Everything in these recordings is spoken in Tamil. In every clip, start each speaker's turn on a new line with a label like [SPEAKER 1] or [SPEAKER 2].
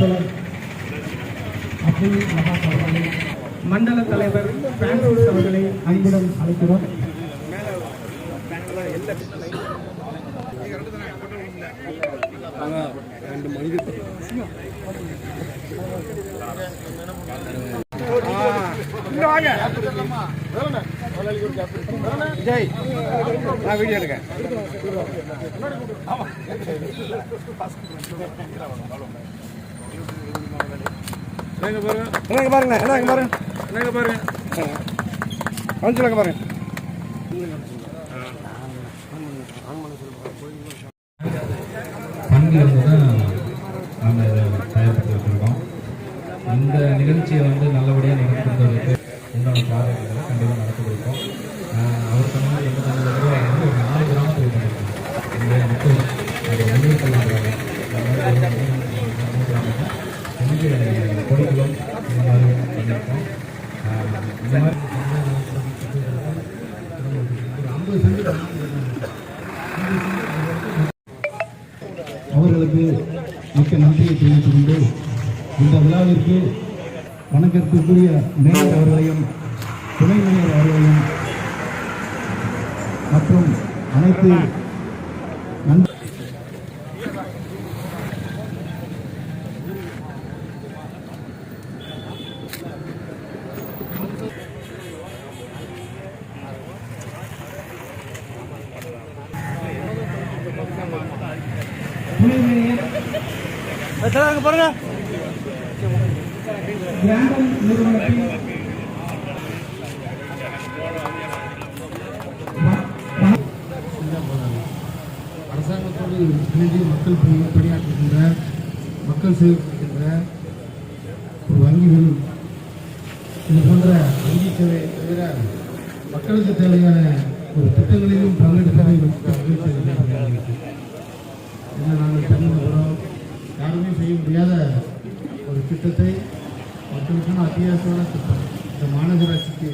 [SPEAKER 1] தோழர் அப்துல் நவாஸ் அவர்களை மண்டல தலைவர் பிரான்சிஸ் அவர்களை அன்புடன் அழைக்கிறோம்
[SPEAKER 2] ஜெய் நான் வீடியோ எடுக்கேன் என்னங்க பாருங்க என்னங்க பாருங்க என்னங்க பாருங்க என்னங்க பாருங்க பாருங்க
[SPEAKER 3] இந்த நிகழ்ச்சியை வந்து நல்லபடியாக நடத்துறதுக்கு உண்டான காரணங்களை கண்டிப்பாக நடத்தி கொடுப்போம் அவர் சொன்ன எந்த தடவை வந்து ஒரு நாலு கிராமத்தில் பண்ணியிருக்கோம் இந்த மக்கள் அது முன்னே கொள்ளாங்க இந்த மாதிரி பண்ணியிருக்கோம். இந்த மாதிரி
[SPEAKER 1] அவர்களுக்கு மிக்க நன்றியை தெரிவித்துக் கொண்டு இந்த விழாவிற்கு வணக்கத்திற்குரிய மேயர் அவர்களையும் துணை மேயர் அவர்களையும் மற்றும் அனைத்து நண்ப துணை மேயர்
[SPEAKER 2] பாருங்க.
[SPEAKER 1] அரசாங்கத்தோடு இணைந்து மக்கள் பணியாற்றுகின்ற மக்கள் சேவைக்கின்ற வங்கிகள் இது போன்ற வங்கி சேவை தவிர மக்களுக்கு தேவையான ஒரு திட்டங்களிலும் பங்கு திட்டத்தை மக்களுக்கான அத்தியாவசியமான திட்டம். இந்த மாநகராட்சிக்கு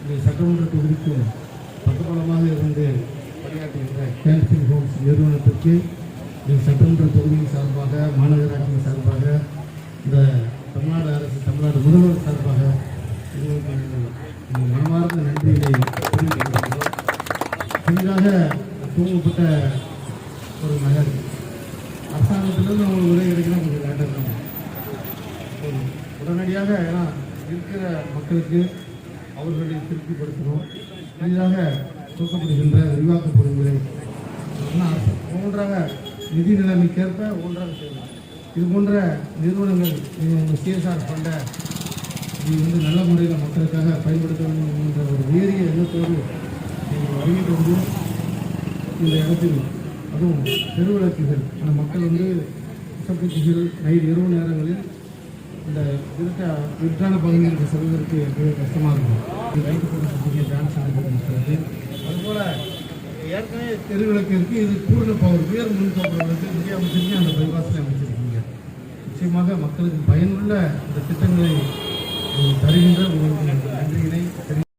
[SPEAKER 1] இந்த சட்டமன்ற தொகுதிக்கு பக்கபலமாக இருந்து பணியாற்றுகின்ற கேன்சிங் ஹோம்ஸ் நிறுவனத்திற்கு இந்த சட்டமன்ற தொகுதியின் சார்பாக மாநகராட்சியின் சார்பாக இந்த தமிழ்நாடு அரசு தமிழ்நாடு முதல்வர் சார்பாக மனமார்ந்த நன்றியை தெரிவித்துக் கொள்கிறோம் தூங்கப்பட்ட ஒரு நகர் அரசாங்கத்திலிருந்து அவங்களுக்கு உதவி கிடைக்கணும் கொஞ்சம் லேட்டாக இருக்கும் ஒரு உடனடியாக ஏன்னா இருக்கிற மக்களுக்கு அவர்களை திருப்திப்படுத்தணும். புதிதாக தூக்கப்படுகின்ற பொருள்களை ஒவ்வொன்றாக நிதி நிலைமைக்கேற்ப ஒவ்வொன்றாக செய்யணும் இது போன்ற நிறுவனங்கள் சிஎஸ்ஆர் ஃபண்டை இது வந்து நல்ல முறையில் மக்களுக்காக பயன்படுத்த வேண்டும் என்ற ஒரு உயரிய எண்ணத்தோடு நீங்கள் வருகின்ற வந்து இந்த இடத்தில் அதுவும் தெருவிளக்குகள். அந்த மக்கள் வந்து விசப்பூச்சிகள் நைட் இரவு நேரங்களில் இந்த இருட்ட இருட்டான பகுதிகளுக்கு செல்வதற்கு மிக கஷ்டமாக இருக்கும். இது லைட்டு போட்டு டான்ஸ் இருக்கிறது அதுபோல் ஏற்கனவே தெருவிளக்கு இருக்குது இது கூடுதல் பவர் உயர் மின் தோற்றங்களுக்கு இந்தியா அமைச்சிருக்கீங்க அந்த பைபாஸில் அமைச்சிருக்கீங்க. நிச்சயமாக மக்களுக்கு பயனுள்ள இந்த திட்டங்களை தருகின்ற உங்களுக்கு நன்றியினை தெரிவித்துக்